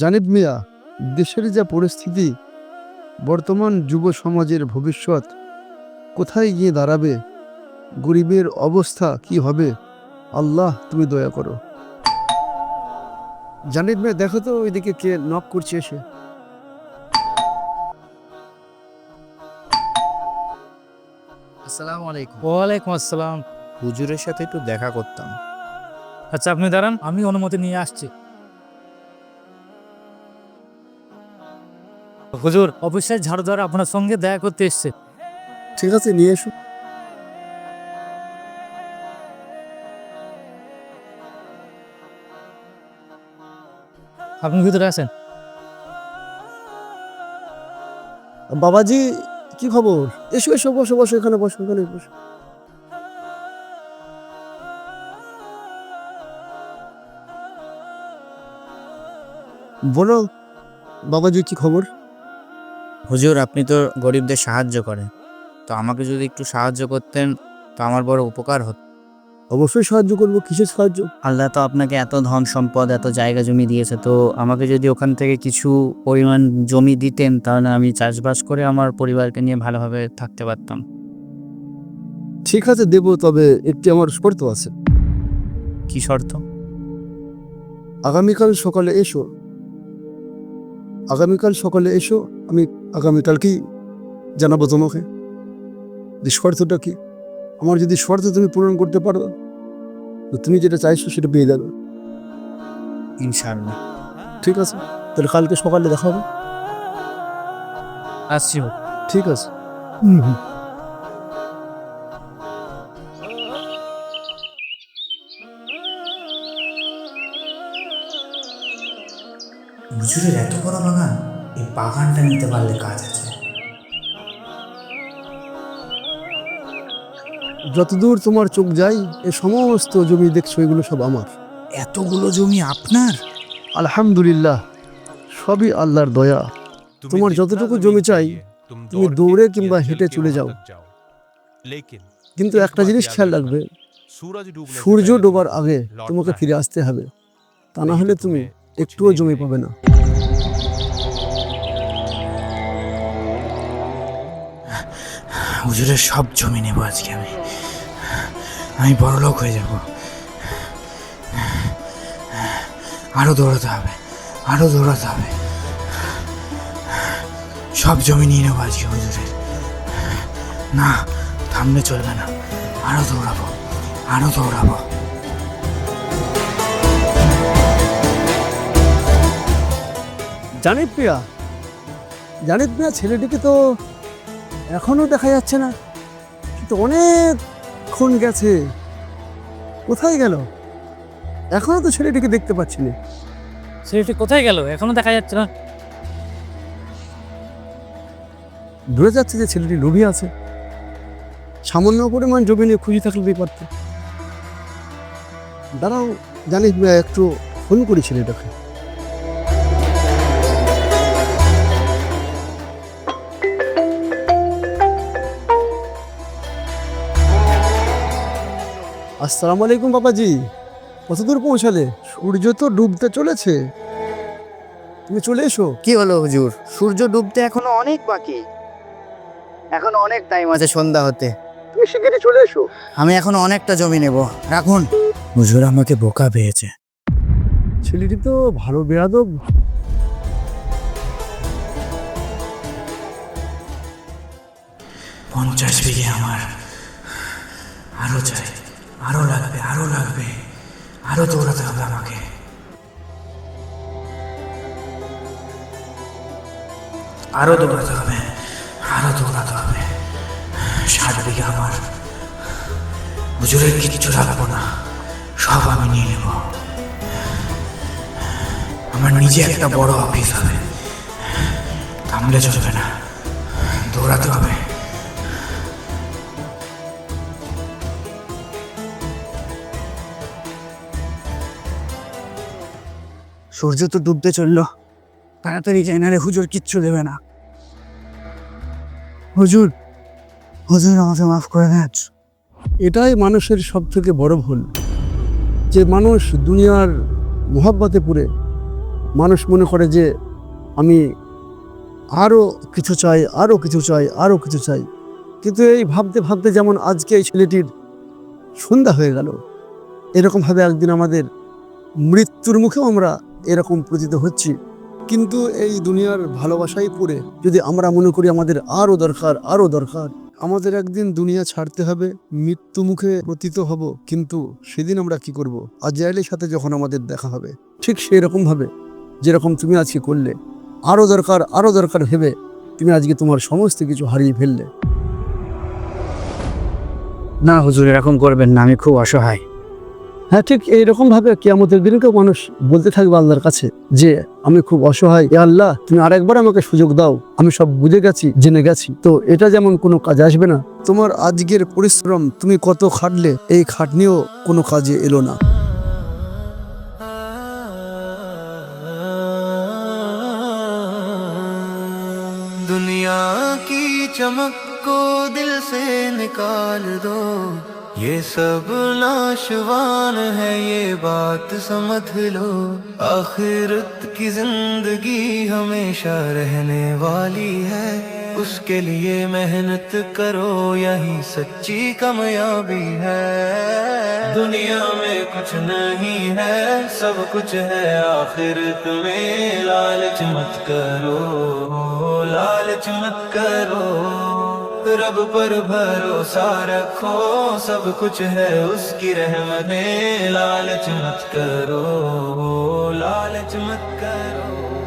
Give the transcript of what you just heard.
জানিব মিয়া দেশের যা পরিস্থিতি বর্তমান যুব সমাজের ভবিষ্যৎ কোথায় গিয়ে দাঁড়াবে গরিবের অবস্থা কি হবে আল্লাহ তুমি দয়া করো। জানিব মিয়া দেখো তো ওইদিকে কে নক করছে এসে। আসসালামু আলাইকুম। ওয়ালাইকুম আসসালাম। হুজুরের সাথে একটু দেখা করতাম। আচ্ছা আপনি দাঁড়ান আমি অনুমতি নিয়ে আসছি। হুজুর। অফিসের ঝাড়ুদার আপনার সঙ্গে দেখা করতে এসছে। ঠিক আছে নিয়ে এসো। আপনি ভিতরে আছেন? বাবাজি কি খবর? এসো এসো বসো বসো এখানে বসো এখানে বসো। বলো বাবাজি কি খবর? হুজুর আপনি তো গরিবদের সাহায্য করেন। তো আমাকে যদি একটু সাহায্য করতেন তো আমার বড় উপকার হতো। অবশ্যই সাহায্য করব কিসের সাহায্য? আল্লাহ তো আপনাকে এত ধন সম্পদ এত জায়গা জমি দিয়েছে। তো আমাকে যদি ওখান থেকে কিছু পরিমাণ জমি দিতেন তাহলে আমি চাষবাস করে আমার পরিবারকে নিয়ে ভালোভাবে থাকতে পারতাম। ঠিক আছে দেবো তবে একটি আমার শর্ত আছে। কি শর্ত? আগামীকাল সকালে এসো। আগামীকাল সকালে এসো আমি আগামীকালকেই জানাব তোমাকে। যে শর্তটা কি আমার যদি শর্ত তুমি পূরণ করতে পারো তো তুমি যেটা চাইছো সেটা পেয়ে যাবে। ইনশাআল্লাহ। ঠিক আছে? তাহলে কালকে সকালে দেখা হবে। আসছি ঠিক আছে। হুম হুম। হুজুরের এত বড় বাগান? বাগানটা নিতে পারলে কাজ আছে। যতদূর তোমার চোখ যায় এ সমস্ত জমি দেখছ এগুলো সব আমার। এতগুলো জমি আপনার? আলহামদুলিল্লাহ সবই আল্লাহর দয়া। তোমার যতটুকু জমি চাই তুমি দৌড়ে কিংবা হেঁটে চলে যাও। কিন্তু একটা জিনিস খেয়াল রাখবে সূর্য ডোবার আগে তোমাকে ফিরে আসতে হবে। তা না হলে তুমি একটুও জমি পাবে না। হুজুরের সব জমি নেব আজকে আমি। আমি বড় লোক হয়ে যাব। আরও দৌড়াতে হবে, আরও দৌড়াতে হবে। সব জমি নিয়ে নেব আজকে হুজুরের। না, থামলে চলবে না। আরও দৌড়াবো আরও দৌড়াবো। জানিত প্রিয়া জানিত প্রিয়া ছেলেটিকে তো এখনও দেখা যাচ্ছে না। কিন্তু অনেকক্ষণ গেছে। কোথায় গেল? এখনও তো ছেলেটিকে দেখতে পাচ্ছি না। ছেলেটি কোথায় গেল? এখনও দেখা যাচ্ছে না। ধরে যাচ্ছে যে ছেলেটি লোভী আছে। সামান্য পরিমাণ জমি নিয়ে খুঁজে থাকলে পারত। দাঁড়াও জানিস একটু ফোন করি ছেলেটাকে। আসসালামু আলাইকুম বাবাজি। কত দূর পৌঁছালে? সূর্য তো ডুবতে চলেছে। তুমি চলে এসো। কি হলো হুজুর? সূর্য ডুবতে এখনও অনেক বাকি। এখন অনেক টাইম আছে সন্ধ্যা হতে। তুমি শিগগিরই চলে এসো। আমি এখন অনেকটা জমি নেব। রাখুন। হুজুর আমাকে বোকা পেয়েছে। ছেলেটি তো ভালো বেয়াদব। পঞ্চাশ বিঘে আমার আরও চাই। আরও লাগবে আরও লাগবে, আরও দৌড়াতে হবে আমাকে। আরও দৌড়াতে হবে, আরও দৌড়াতে হবে। ষাট বিঘে আমার। হুজুরের কিচ্ছু রাখব না, সব আমি নিয়ে নেব। আমার নিজে একটা বড় অফিস হবে। থামলে চলবে না। দৌড়াতে হবে। সূর্য তো ডুবতে চলল। তাড়াতাড়ি যাই না রে হুজুর কিচ্ছু দেবে না। হুজুর হুজুর আমাকে মাফ করে দেন। এটাই মানুষের সব থেকে বড় ভুল। যে মানুষ দুনিয়ার মোহাব্বতে পুরে মানুষ মনে করে যে আমি আরও কিছু চাই আরও কিছু চাই আরও কিছু চাই। কিন্তু এই ভাবতে ভাবতে যেমন আজকে এই ছেলেটির সন্ধ্যা হয়ে গেল, এরকমভাবে একদিন আমাদের মৃত্যুর মুখেও আমরা এরকম প্রতীত হচ্ছি। কিন্তু এই দুনিয়ার ভালোবাসাই পড়ে। যদি আমরা মনে করি আমাদের আরও দরকার আরও দরকার, আমাদের একদিন দুনিয়া ছাড়তে হবে, মৃত্যু মুখে পতিত হব। কিন্তু সেদিন আমরা কি করব? আজরাইলের সাথে যখন আমাদের দেখা হবে, ঠিক সেই রকমভাবে যেরকম তুমি আজকে করলে, আরও দরকার আরও দরকার ভেবে তুমি আজকে তোমার সমস্ত কিছু হারিয়ে ফেললে। না, হুজুর, এরকম করবেন না, আমি খুব অসহায়। হ্যাঁ ঠিক এইরকম ভাবে কিয়ামতের দিনকেও মানুষ বলতে থাকবে আল্লাহর কাছে যে আমি খুব অসহায় এ আল্লাহ তুমি আরেকবার আমাকে সুযোগ দাও আমি সব বুঝে গেছি জেনে গেছি তো এটা যেমন কোনো কাজ আসবে না তোমার আজকের পরিশ্রম তুমি কত খাটলে এই খাটনিও কোনো কাজে এলো না दुनिया की चमक को दिल से निकाल दो ये सब नाशवान है, ये बात समझ लो। आखिरत की ज़िंदगी हमेशा रहने वाली है। उसके लिए मेहनत करो, यही सच्ची कामयाबी है। दुनिया में कुछ नहीं है, सब कुछ है। आखिरत में लालच मत करो, लालच मत करो। रब पर भरोसा रखो, सब कुछ है उसकी रहमत में। लालच मत करो लालच मत करो।